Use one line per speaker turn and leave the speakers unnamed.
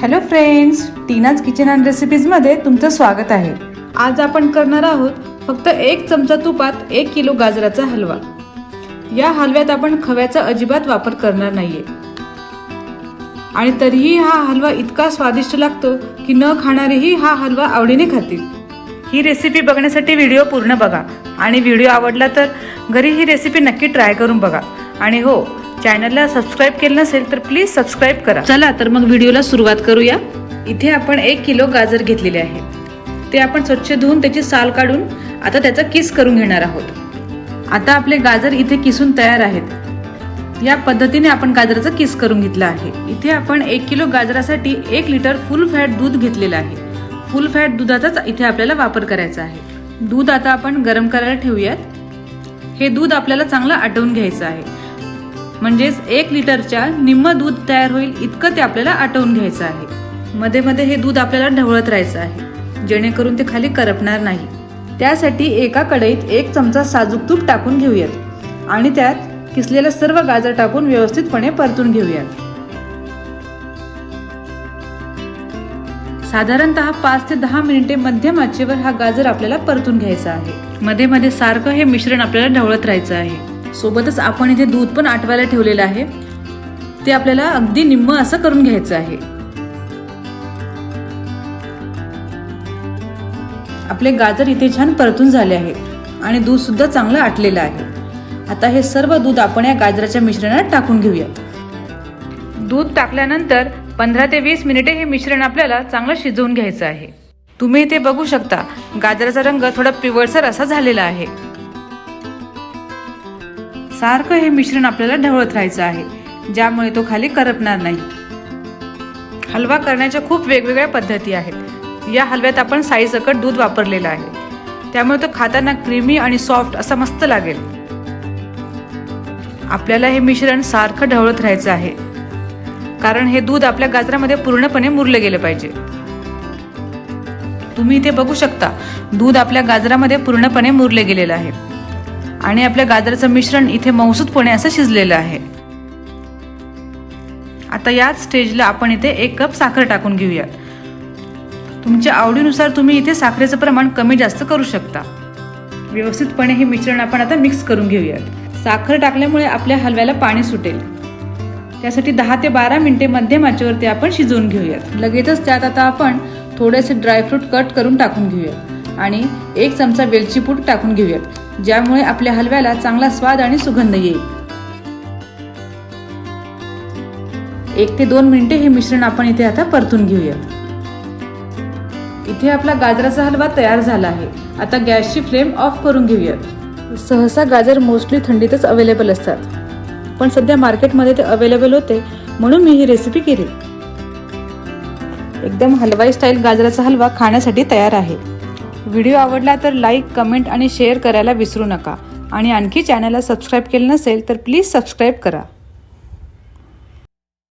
Hello friends Teena's kitchen and रेसिपीजमध्ये तुमचं स्वागत आहे. आज आपण करणार आहोत फक्त एक चमचा तुपात एक किलो गाजराचा हलवा. या हलव्यात आपण खव्याचा अजिबात वापर करणार नाहीये. आणि तरीही हा हलवा इतका स्वादिष्ट लागतो की न खाणारेही हा हलवा आवडीने खातील. ही रेसिपी बघण्यासाठी व्हिडिओ पूर्ण बघा. आणि व्हिडिओ आवडला तर घरी ही रेसिपी नक्की ट्राय करून बघा. आणि हो चॅनलला सबस्क्राईब केलं नसेल तर प्लीज सबस्क्राईब करा. चला तर मग व्हिडिओला सुरुवात करूया. इथे आपण एक किलो गाजर घेतलेले आहे. ते आपण स्वच्छ धुवून त्याची साल काढून आता त्याचा किस करून घेणार आहोत. आता आपले गाजर इथे किसून तयार आहेत. या पद्धतीने आपण गाजराचा किस करून घेतला आहे. इथे आपण एक किलो गाजरासाठी एक लिटर फुल फॅट दूध घेतलेलं आहे. फुल फॅट दुधाचाच इथे आपल्याला वापर करायचा आहे. दूध आता आपण गरम करायला ठेवूयात. हे दूध आपल्याला चांगलं आटवून घ्यायचं आहे. म्हणजेच एक लिटरच्या निम्म दूध तयार होईल इतकं ते आपल्याला आटवून घ्यायचं आहे. मध्ये मध्ये हे दूध आपल्याला ढवळत राहायचं आहे. जेणेकरून ते खाली करपणार नाही. त्यासाठी एका कढईत एक चमचा साजूक तूप टाकून घेऊयात आणि त्यात किसलेलं सर्व गाजर टाकून व्यवस्थितपणे परतून घेऊयात. साधारणतः पाच ते दहा मिनिटे मध्यम आचेवर हा गाजर आपल्याला परतून घ्यायचा आहे. मध्ये मध्ये सारखं हे मिश्रण आपल्याला ढवळत राहायचं आहे. सोबतच आपण इथे दूध पण आटवायला ठेवलेलं आहे. ते आपल्याला अगदी निम्म असं करून घ्यायचं आहे. आपले गाजर इथे छान परतून झाले आहे आणि दूध सुद्धा चांगलं आटलेलं आहे. आता हे सर्व दूध आपण या गाजराच्या मिश्रणात टाकून घेऊयात. दूध टाकल्यानंतर पंधरा ते वीस मिनिटे हे मिश्रण आपल्याला चांगलं शिजवून घ्यायचं आहे. तुम्ही इथे बघू शकता गाजराचा रंग थोडा पिवळसर असा झालेला आहे. सारखं हे मिश्रण आपल्याला ढवळत राहायचं आहे ज्यामुळे तो खाली करपणार नाही. हलवा करण्याच्या खूप वेगवेगळ्या पद्धती आहेत. या हलव्यात आपण साईसकट दूध वापरलेलं आहे. त्यामुळे तो खाताना क्रीमी आणि सॉफ्ट असा मस्त लागेल. आपल्याला हे मिश्रण सारखं ढवळत राहायचं आहे. कारण हे दूध आपल्या गाजरामध्ये पूर्णपणे मुरलं गेलं पाहिजे. तुम्ही इथे बघू शकता दूध आपल्या गाजरामध्ये पूर्णपणे मुरले गेलेलं आहे. आणि आपल्या गाजराचं मिश्रण इथे मौसूदपणे असं शिजलेलं आहे. आता याच स्टेजला आपण इथे एक कप साखर टाकून घेऊयात तुमच्या आवडीनुसार तुम्ही इथे साखरेचं प्रमाण कमी जास्त करू शकता. व्यवस्थितपणे हे मिश्रण आपण आता मिक्स करून घेऊयात. साखर टाकल्यामुळे आपल्या हलव्याला पाणी सुटेल. त्यासाठी दहा ते बारा मिनिटे मध्यम आचेवरती आपण शिजवून घेऊयात. लगेचच त्यात आता आपण थोडेसे ड्रायफ्रूट कट करून टाकून घेऊयात. आणि एक चमचा वेलची पूड टाकून घेऊयात. ज्यामुळे आपल्या हलव्याला चांगला स्वाद आणि सुगंध येईल. एक ते दोन मिनिटे हे मिश्रण आपण इथे आता परतून घेऊयात इथे आपला गाजराचा हलवा तयार झाला आहे. आता गॅसची फ्लेम ऑफ करून घेऊयात. सहसा गाजर मोस्टली थंडीतच अवेलेबल असतात. पण सध्या मार्केटमध्ये ते अवेलेबल होते म्हणून मी ही रेसिपी केली. एकदम हलवाई स्टाईल गाजराचा हलवा खाण्यासाठी तयार आहे. व्हिडिओ आवडला तर लाईक कमेंट आणि शेअर करायला विसरू नका. आणि आणखी चॅनलला सबस्क्राईब केलं नसेल तर प्लीज सबस्क्राईब करा.